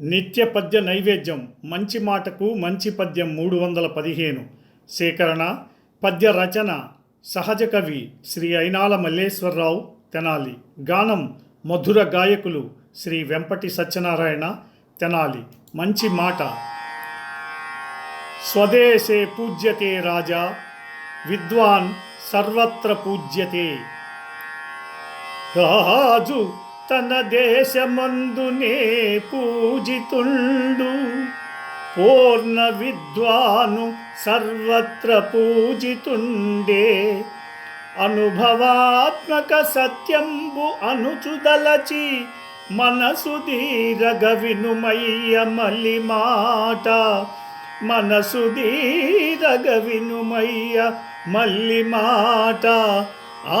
నిత్య పద్య నైవేద్యం మంచి మాటకు మంచి పద్యం మూడు వందల పదిహేను. సేకరణ పద్య రచన సహజ కవి శ్రీ అయినాల మల్లేశ్వరరావు తెనాలి. గానం మధుర గాయకులు శ్రీ వెంపటి సత్యనారాయణ తెనాలి. మంచి మాట. స్వదేశే పూజ్యతే రాజా విద్వాన్ సర్వత్ర పూజ్యతే. రాజు తన దేశమందునే పూజితుండు. పూర్ణ విద్వాను సర్వత్ర పూజితుండే. అనుభవాత్మక సత్యంబు అనుచుదలచి మనసు ధీరగ వినుమయ్య మలి మాట మనసు ధీరగ వినుమయ్య మల్లి మాట ఆ